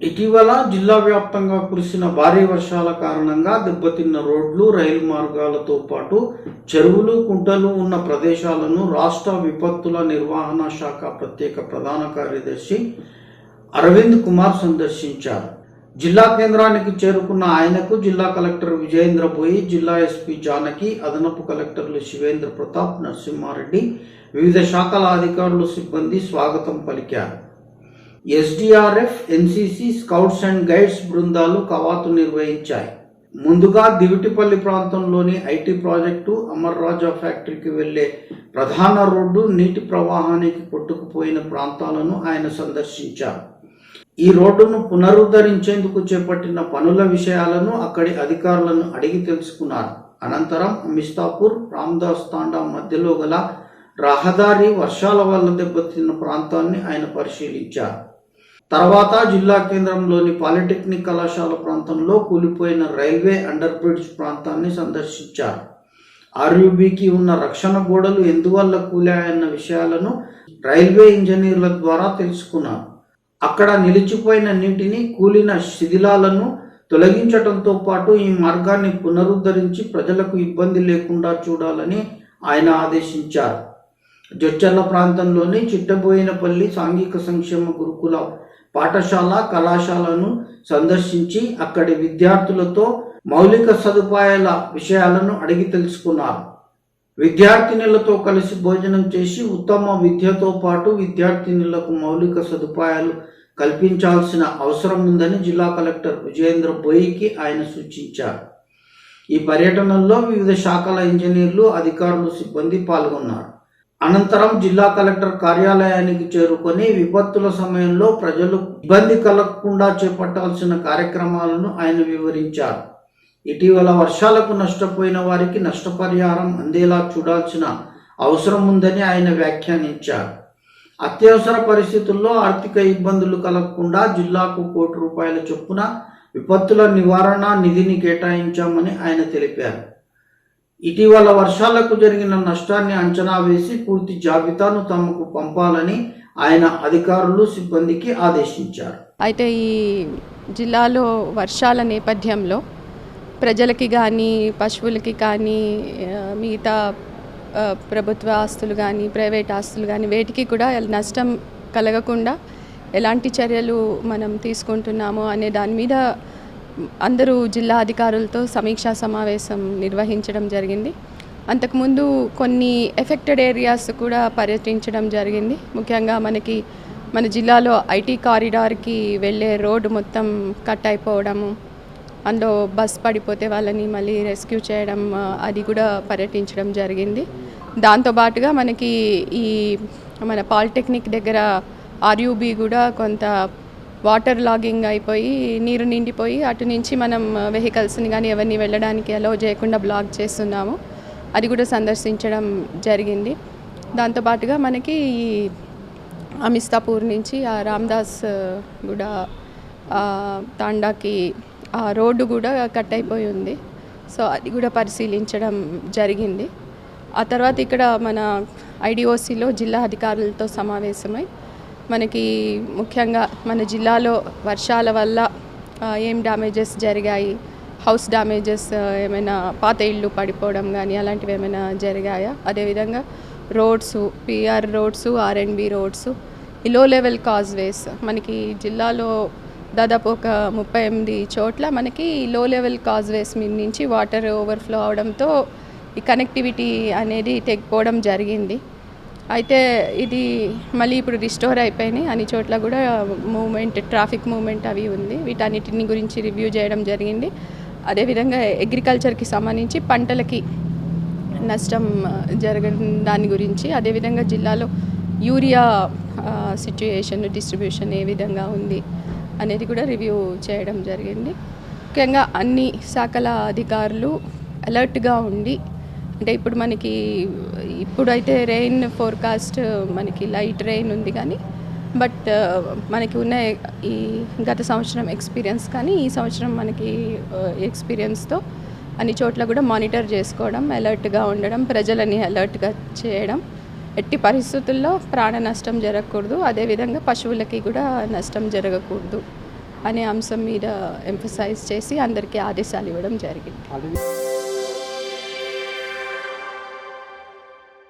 ఇటీవల జిల్లా వ్యాప్తంగా కురిసిన భారీ వర్షాల కారణంగా దెబ్బతిన్న రోడ్లు రైలు మార్గాలతో పాటు చెరువులు కుంటలు ఉన్న ప్రదేశాలను రాష్ట్ర విపత్తుల నిర్వహణ శాఖ ప్రత్యేక ప్రధాన కార్యదర్శి అరవింద్ కుమార్ సందర్శించారు. జిల్లా కేంద్రానికి చేరుకున్న ఆయనకు జిల్లా కలెక్టర్ విజయేంద్ర బోయి జిల్లా ఎస్పీ జానకి అదనపు కలెక్టర్లు శివేంద్ర ప్రతాప్ నరసింహారెడ్డి వివిధ శాఖల అధికారులు సిబ్బంది స్వాగతం పలికారు. SDRF NCC scouts and guides బృందాలు కవాతు నిర్వహించాయి. ముందుగా దివిటిపల్లి ప్రాంతంలోని ఐటీ ప్రాజెక్టు అమర్ రాజా ఫ్యాక్టరీకి వెళ్ళే ప్రధాన రోడ్డు నీటి ప్రవాహానికి కొట్టుకుపోయిన ప్రాంతాలను ఆయన సందర్శించారు. ఈ రోడ్డును పునరుద్ధరించేందుకు చేపట్టిన పనుల విషయాలను అక్కడి అధికారులను అడిగి తెలుసుకున్నారు. అనంతరం మిస్తాపూర్ రామ్దాస్ తాండా మధ్యలో గల రహదారి వర్షాల వల్ల దెబ్బతిన్న ప్రాంతాన్ని ఆయన పరిశీలించారు. తర్వాత జిల్లా కేంద్రంలోని పాలిటెక్నిక్ కళాశాల ప్రాంతంలో కూలిపోయిన రైల్వే అండర్ బ్రిడ్జ్ ప్రాంతాన్ని సందర్శించారు. ఆర్యుబికి ఉన్న రక్షణ గోడలు ఎందువల్ల కూలాయన్న విషయాలను రైల్వే ఇంజనీర్ల ద్వారా తెలుసుకున్నారు. అక్కడ నిలిచిపోయిన నీటిని కూలిన శిథిలాలను తొలగించడంతో పాటు ఈ మార్గాన్ని పునరుద్ధరించి ప్రజలకు ఇబ్బంది లేకుండా చూడాలని ఆయన ఆదేశించారు. జొచ్చర్ల ప్రాంతంలోని చిట్టబోయినపల్లి సాంఘిక సంక్షేమ గురుకుల పాఠశాల కళాశాలను సందర్శించి అక్కడి విద్యార్థులతో మౌలిక సదుపాయాల విషయాలను అడిగి తెలుసుకున్నారు. విద్యార్థినులతో కలిసి భోజనం చేసి ఉత్తమ విద్యతో పాటు విద్యార్థినులకు మౌలిక సదుపాయాలు కల్పించాల్సిన అవసరం ఉందని జిల్లా కలెక్టర్ విజయేంద్ర బోయికి ఆయన సూచించారు. ఈ పర్యటనలో వివిధ శాఖల ఇంజనీర్లు అధికారులు సిబ్బంది పాల్గొన్నారు. అనంతరం జిల్లా కలెక్టర్ కార్యాలయానికి చేరుకొని విపత్తుల సమయంలో ప్రజలు ఇబ్బంది కలగకుండా చేపట్టాల్సిన కార్యక్రమాలను ఆయన వివరించారు. ఇటీవల వర్షాలకు నష్టపోయిన వారికి నష్టపరిహారం అందేలా చూడాల్సిన అవసరం ఉందని ఆయన వ్యాఖ్యానించారు. అత్యవసర పరిస్థితుల్లో ఆర్థిక ఇబ్బందులు కలగకుండా జిల్లాకు కోటి రూపాయల చొప్పున విపత్తుల నివారణ నిధిని కేటాయించామని ఆయన తెలిపారు. ఇటీవల వర్షాలకు జరిగిన నష్టాన్ని అంచనా వేసి పూర్తి జాబితాను తమకు పంపాలని ఆయన అధికారులు సిబ్బందికి ఆదేశించారు. అయితే ఈ జిల్లాలో వర్షాల నేపథ్యంలో ప్రజలకి కానీ పశువులకి కానీ మిగతా ప్రభుత్వ ఆస్తులు కానీ ప్రైవేట్ ఆస్తులు కానీ వేటికి కూడా నష్టం కలగకుండా ఎలాంటి చర్యలు మనం తీసుకుంటున్నామో అనే దాని మీద అందరూ జిల్లా అధికారులతో సమీక్షా సమావేశం నిర్వహించడం జరిగింది. అంతకుముందు కొన్ని ఎఫెక్టెడ్ ఏరియాస్ కూడా పర్యటించడం జరిగింది. ముఖ్యంగా మనకి మన జిల్లాలో ఐటీ కారిడార్కి వెళ్ళే రోడ్డు మొత్తం కట్ అయిపోవడము అందులో బస్ పడిపోతే వాళ్ళని మళ్ళీ రెస్క్యూ చేయడం అది కూడా పర్యటించడం జరిగింది. దాంతోపాటుగా మనకి ఈ మన పాలిటెక్నిక్ దగ్గర ఆర్యూబీ కూడా కొంత వాటర్ లాగింగ్ అయిపోయి నీరు నిండిపోయి అటు నుంచి మనం వెహికల్స్ని కానీ ఎవరిని వెళ్ళడానికి అలో చేయకుండా బ్లాక్ చేస్తున్నాము. అది కూడా సందర్శించడం జరిగింది. దాంతోపాటుగా మనకి ఈ అమిస్తాపూర్ నుంచి ఆ రామ్దాస్ కూడా తాండాకి ఆ రోడ్డు కూడా కట్ అయిపోయి ఉంది. సో అది కూడా పరిశీలించడం జరిగింది. ఆ తర్వాత ఇక్కడ మన ఐడిఓసిలో జిల్లా అధికారులతో సమావేశమై మనకి ముఖ్యంగా మన జిల్లాలో వర్షాల వల్ల ఏం డ్యామేజెస్ జరిగాయి? హౌస్ డ్యామేజెస్ ఏమైనా పాత ఇళ్ళు పడిపోవడం కానీ అలాంటివి ఏమైనా జరిగాయా? అదేవిధంగా roads PR roads R and B roads ఈ లో లెవెల్ కాజ్వేస్ మనకి జిల్లాలో దాదాపు ఒక ముప్పై ఎనిమిది చోట్ల మనకి లో లెవెల్ కాజ్వేస్ మీద నుంచి వాటర్ ఓవర్ఫ్లో అవడంతో ఈ కనెక్టివిటీ అనేది తెగిపోవడం జరిగింది. అయితే ఇది మళ్ళీ ఇప్పుడు రిస్టోర్ అయిపోయినాయి. అన్ని చోట్ల కూడా మూమెంట్ ట్రాఫిక్ మూమెంట్ అవి ఉంది. వీటన్నిటిని గురించి రివ్యూ చేయడం జరిగింది. అదేవిధంగా అగ్రికల్చర్కి సంబంధించి పంటలకి నష్టం జరగడం దాని గురించి అదేవిధంగా జిల్లాలో యూరియా సిచ్యుయేషన్ డిస్ట్రిబ్యూషన్ ఏ విధంగా ఉంది అనేది కూడా రివ్యూ చేయడం జరిగింది. ముఖ్యంగా అన్ని శాఖల అధికారులు అలర్ట్గా ఉండి అంటే ఇప్పుడు మనకి ఇప్పుడైతే రెయిన్ ఫోర్కాస్ట్ మనకి లైట్ రెయిన్ ఉంది కానీ బట్ uh, మనకి ఉన్న ఈ గత సంవత్సరం ఎక్స్పీరియన్స్ కానీ ఈ సంవత్సరం మనకి uh, ఎక్స్పీరియన్స్తో అన్ని చోట్ల కూడా మానిటర్ చేసుకోవడం అలర్ట్గా ఉండడం ప్రజలని అలర్ట్గా చేయడం ఎట్టి పరిస్థితుల్లో ప్రాణ నష్టం జరగకూడదు. అదేవిధంగా పశువులకి కూడా నష్టం జరగకూడదు అనే అంశం మీద ఎంఫసైజ్ చేసి అందరికీ ఆదేశాలు ఇవ్వడం జరిగింది.